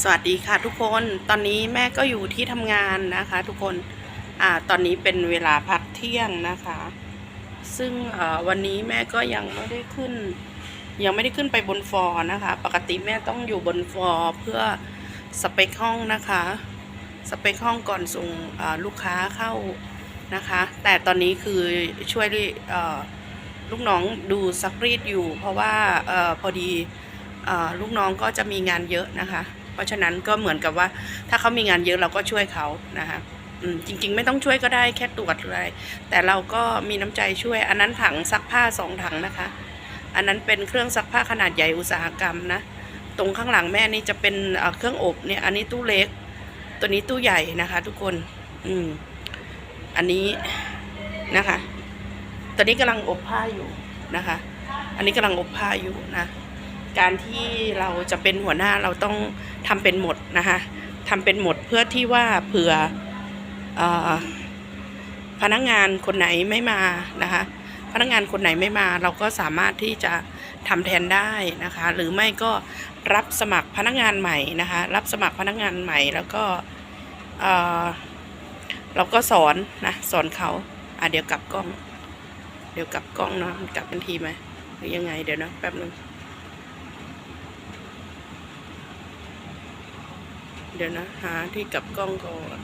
สวัสดีค่ะทุกคนตอนนี้แม่ก็อยู่ที่ทำงานนะคะ ทุกคนอ่าตอนนี้เป็นเวลาพักเที่ยงนะคะ ซึ่งวันนี้แม่ก็ยังไม่ได้ขึ้น ยังไม่ได้ขึ้นไปบนฟอร์นะคะ ปกติแม่ต้องอยู่บนฟอร์เพื่อสเปคห้องนะคะ สเปคห้องก่อนส่งลูกค้าเข้านะคะ แต่ตอนนี้คือช่วยลูกน้องดูซักรีดอยู่ เพราะว่าออพอดีเอ่อลูกน้องก็จะมีงานเยอะนะคะ เพราะฉะนั้นก็เหมือนกับว่า ถ้าเขามีงานเยอะเราก็ช่วยเขานะคะจริง ๆ ไม่ต้องช่วยก็ได้แค่ตรวจอะไรแต่เราก็มีน้ำใจช่วย อันนั้นถังซักผ้าสองถังนะคะ อันนั้นเป็นเครื่องซักผ้าขนาดใหญ่อุตสาหกรรมนะตรงข้างหลังแม่นี่จะเป็นเครื่องอบเนี่ย อันนี้ตู้เล็ก ตัวนี้ตู้ใหญ่นะคะ ทุกคน อืม อันนี้นะคะตอนนี้กำลังอบผ้าอยู่นะคะ อันนี้กำลังอบผ้าอยู่นะ การที่เราจะเป็นหัวหน้าเราต้องทำเป็นหมดนะคะทำเป็นหมดเพื่อที่ว่าเผื่ออพนักงานคนไหนไม่มานะคะพนักงานคนไหนไม่มา เราก็สามารถที่จะทำแทนได้นะคะ หรือไม่ก็รับสมัครพนักงานใหม่นะคะ รับสมัครพนักงานใหม่แล้วก็เเราก็สอนนะสอนเขาอะเดี๋ยวกลับกล้อง เดี๋ยวกลับกล้องเนาะมันกลับทันทีไหมหรือยังไงเดี๋ยวนะแป๊บนึง เดี๋ยวนะ หาที่กลับกล้องก่อน